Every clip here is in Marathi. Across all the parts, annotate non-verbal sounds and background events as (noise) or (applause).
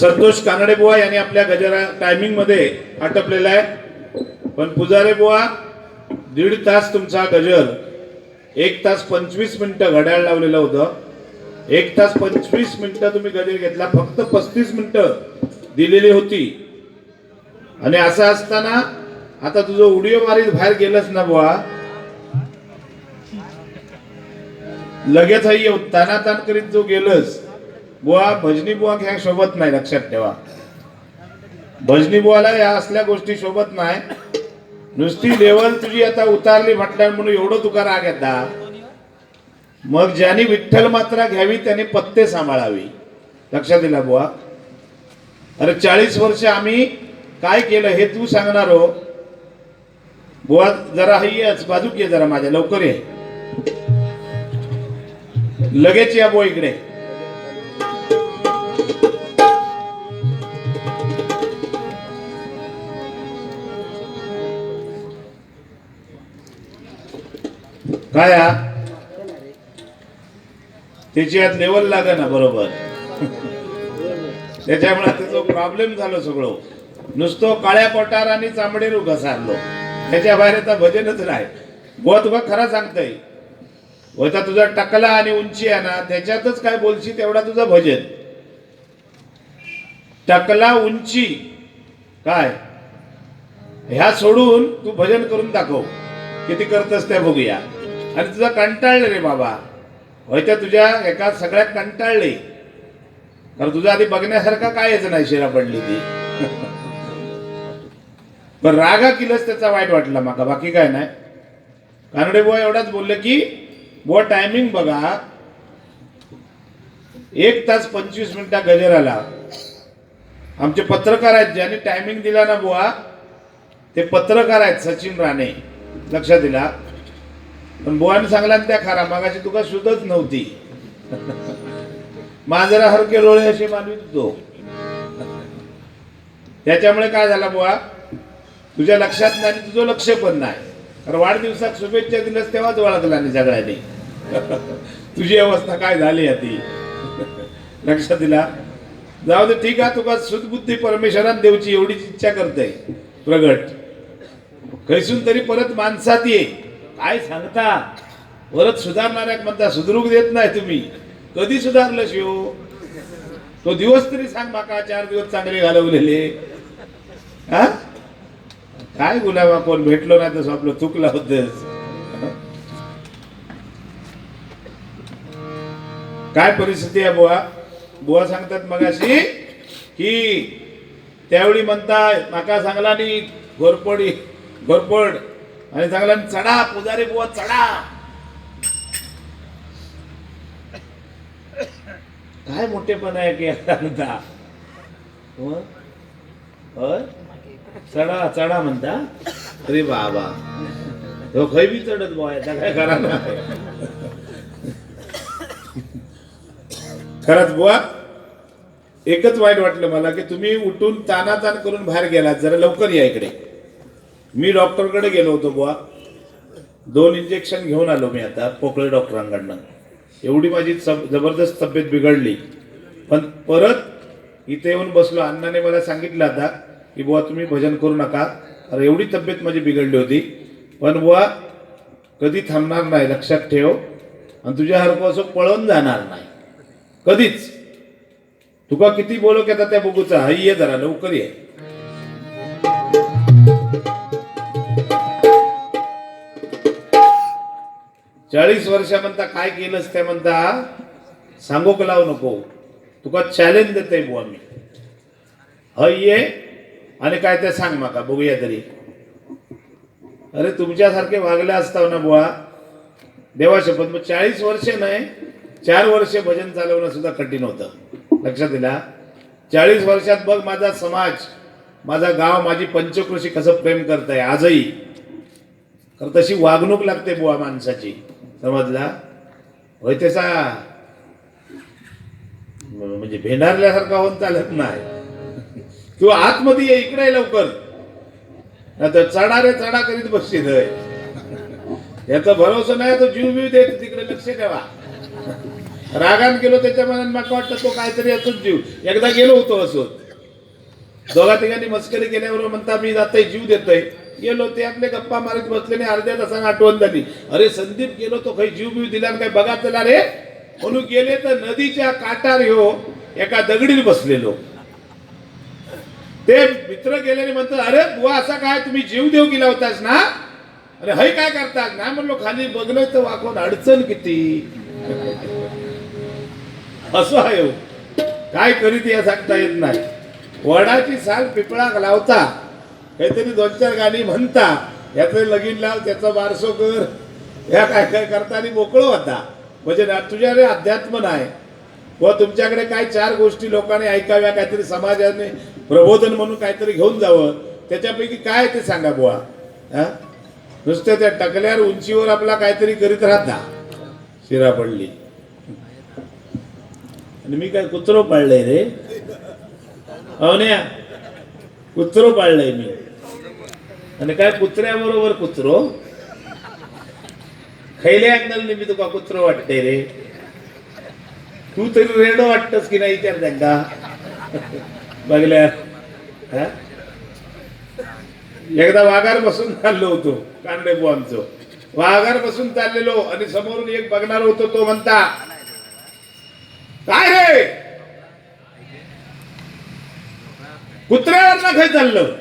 संतोष कानडे बुवा यांनी आपल्या गजरा टायमिंगमध्ये आटपलेला आहे. पण पुजारे बुवा दीड तास तुमचा गजर एक तास पंचवीस मिनिटं घड्याळ लावलेलं होतं. एक तास पंचवीस मिनिटं तुम्ही गजर घेतला फक्त पस्तीस मिनिटं दिलेली होती. आणि असं असताना आता तुझं उडिओ मारीत बाहेर गेलंच ना बुवा? लगेच आई येऊ तानातान करीत जो गेलस. बुवा भजनी बुवा घ्या शोभत नाही लक्षात ठेवा. भजनी बुवाला या असल्या गोष्टी शोभत नाही. नुसती लेवल तुझी आता उतारली म्हटल्यावर म्हणून एवढं तुका राग येतात मग ज्यांनी विठ्ठल मात्रा घ्यावी त्याने पत्ते सांभाळावी. लक्षात दिला बुवा? अरे चाळीस वर्ष आम्ही काय केलं हे तू सांगणार हो. बुवा जरा ही येच बाजूक ये जरा माझ्या लवकर ये. लगेच या बुवा इकडे. काय त्याची यात लेवल लागा ना बरोबर. त्याच्यामुळे त्याचा प्रॉब्लेम झालो सगळं. नुसतो काळ्या पोटार आणि चांबडेरू घसारलो त्याच्या बाहेर आता भजनच नाही. बुवा तुका खरा सांगतय. होता तुझा टकला आणि उंची आहे ना त्याच्यातच काय बोलशी तेवढा तुझं भजन. टकला उंची काय? ह्या सोडून तू भजन करून दाखव. किती करतस त्या बघूया आणि तुझा कंटाळले रे बाबा. होय त्या तुझ्या एका सगळ्यात कंटाळले. कारण तुझा आधी बघण्यासारखा कायच नाही शिरा पडली ती. (laughs) पण रागा किलस त्याचा वाईट वाटला माका बाकी काय नाही. कानडे बुवा एवढाच बोलले की बुवा टायमिंग बघा. एक तास पंचवीस मिनिटा गजराला आमचे पत्रकार आहेत ज्यांनी टायमिंग दिला ना बुवा ते पत्रकार आहेत सचिन राणे लक्षात दिला पण बुवाने सांगला त्या खरा मागाशी तुका सुधच नव्हती. (laughs) मांजरा हरके रोळे असे मानवी तो त्याच्यामुळे काय झाला बुवा? तुझ्या लक्षात नाही आणि तुझं लक्ष पण नाही. कारण वाढदिवसात शुभेच्छा दिल्यास तेव्हाच ओळखला नाही सगळ्यांनी (laughs) तुझी अवस्था काय झाली ती (laughs) लक्षात दिला जाऊ दे ठीक आहे तुका सुदबुद्धी परमेश्वरान देवची एवढीच इच्छा करते प्रगट. खैसून तरी परत माणसात ये. काय सांगता? परत सुधारणाऱ्या म्हणता सुधरूक देत नाही तुम्ही. कधी सुधारलं शिव? तो दिवस तरी सांग माका चार दिवस चांगले घालवलेले. हा? काय गुलाबा कोण भेटलो नाही तसं आपलं चुकलं होतच काय परिस्थिती आहे बुवा? बुवा सांगतात मगाशी की त्यावेळी म्हणताय माका सांगला नी घोरपडी घोरपड. आणि चांगला चढा पुजारी बुवा चढा. काय मोठेपण आहे की आता? चढा चढा म्हणता? अरे बाबा. तो खै बी चढत बुवा याचा काय करा ना खरंच बुवा एकच वाईट वाटलं मला की तुम्ही उठून तानातान करून बाहेर गेलात जरा लवकर या इकडे. मी डॉक्टरकडे गेलो होतो बुवा. दोन इंजेक्शन घेऊन आलो मी आता पोकळे डॉक्टरांकडनं. एवढी माझी सब जबरदस्त तब्येत बिघडली. पण परत इथे येऊन बसलो. अण्णाने मला सांगितलं आता की बुवा तुम्ही भजन करू नका. अरे एवढी तब्येत माझी बिघडली होती. पण बुवा कधी थांबणार नाही लक्षात ठेव. आणि तुझ्या हरकं असं पळून जाणार नाही. कधीच. तुका किती बोलो की आता त्या बघूचा हाई ये जरा लवकर ये. चाळीस वर्षा म्हणता काय केलंस ते म्हणता सांगोक लावू नको? तुका चॅलेंज देते बुवा मी. हय ये आणि काय ते सांग माका बघूया तरी. अरे तुमच्यासारखे वागले असताव ना बुवा. देवा शपथ मग चाळीस वर्ष नाही चार वर्ष भजन चालवणं सुद्धा कठीण होतं. लक्षात दिला चाळीस वर्षात बघ माझा समाज माझा गाव माझी पंचकृषी कसं प्रेम करत आहे आजही. तर तशी वागणूक लागते बुवा माणसाची. समजला होय त्याचा म्हणजे भेंडारल्यासारखा होऊन चालत नाही. तू आतमध्ये ये इकडे लवकर. आता चढा रे चढा करीत बसशील याचा भरोसा नाही तो जीव बीव देत तिकडे लक्ष द्यावा रागान गेलो त्याच्या मनात मला वाटतं तो काहीतरी असोच जीव. एकदा गेलो होतो असोच दोघा तिघांनी मस्करी केल्यावर म्हणता मी जातोय जीव देतोय. गेलो ते आपले गप्पा मारीत बसल्याने अर्ध्या तासानं आठवण झाली. अरे संदीप गेलो तो काही जीव बीव दिला काही बघा चला रे म्हणून गेले तर नदीच्या काटार हो एका दगडीत बसलेलो. ते मित्र गेल्याने म्हणतात अरे बुवा असा काय तुम्ही जीव देव गेला होतास ना? अरे हय काय करतात ना म्हणलो खाली बघलं तर वाकून अडचण किती? असं आहे हो. काय करीत या सांगता येत नाही. वडाची साल पिपळाक लावता काहीतरी दोन चार गाणी म्हणता. याचं लगीन लाव त्याचा बारसो कर. ह्या काय काय करता आणि मोकळं होता. म्हणजे ना तुझ्याकडे अध्यात्म नाही. व तुमच्याकडे काय चार गोष्टी लोकांनी ऐकाव्या काहीतरी समाजाने प्रबोधन म्हणून काहीतरी घेऊन जावं. त्याच्यापैकी काय ते सांगा बुवा. हा? नुसतं त्या टकल्यावर उंचीवर आपला काहीतरी करीत राहता. शिरा पडली. आणि मी काय कुत्रो पाळलंय रे? अवन्या कुत्रो पाळलंय मी. आणि काय कुत्र्याबरोबर कुत्रो? खैल्या अँगल मी तुका कुत्रो वाटते रे. तू तरी रेडो वाटतस की नाही विचार त्यांना? बघल्या एकदा वाघार बसून चाललो होतो कांडे बुवांचो वाघार बसून चाललेलो आणि समोरून एक बघणार होतो तो म्हणता काय रे कुत्र्यावर ना खाय चाललं?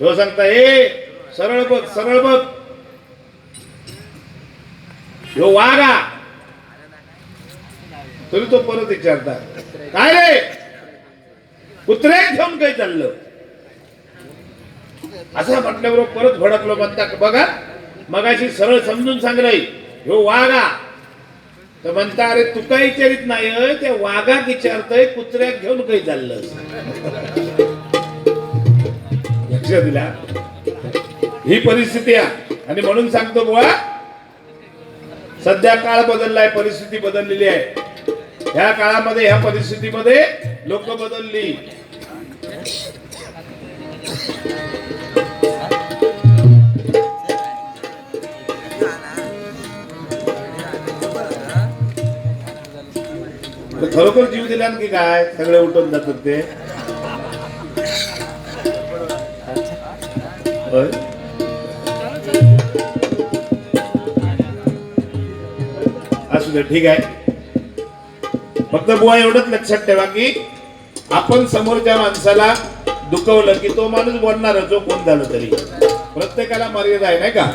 तो सांगता हे सरळ बघ सरळ बघ. ह्यो वागा तरी तो परत विचारता काय रे? कुत्रे घेऊन काय चाललं? असं म्हटल्याबरोबर परत भडकलो म्हणता बघा मगाशी सरळ समजून सांगलंय ह्यो वागा तर म्हणता अरे तू काय विचारित नाही त्या वाघात विचारतय कुत्र्याक घेऊन काही चाललं शिक्षा दिला. ही परिस्थिती आहे. आणि म्हणून सांगतो बुवा सध्या काळ बदललाय परिस्थिती बदललेली आहे. ह्या काळामध्ये ह्या परिस्थितीमध्ये लोक बदलली. खरोखर जीव दिला की काय? सगळे उठून जातात ते. असू दे ठीक आहे. फक्त बुवा एवढंच लक्षात ठेवा की आपण समोरच्या माणसाला दुखवलं की तो माणूस बोलणार जो कोण झालं तरी. प्रत्येकाला मर्यादा आहे नाही का?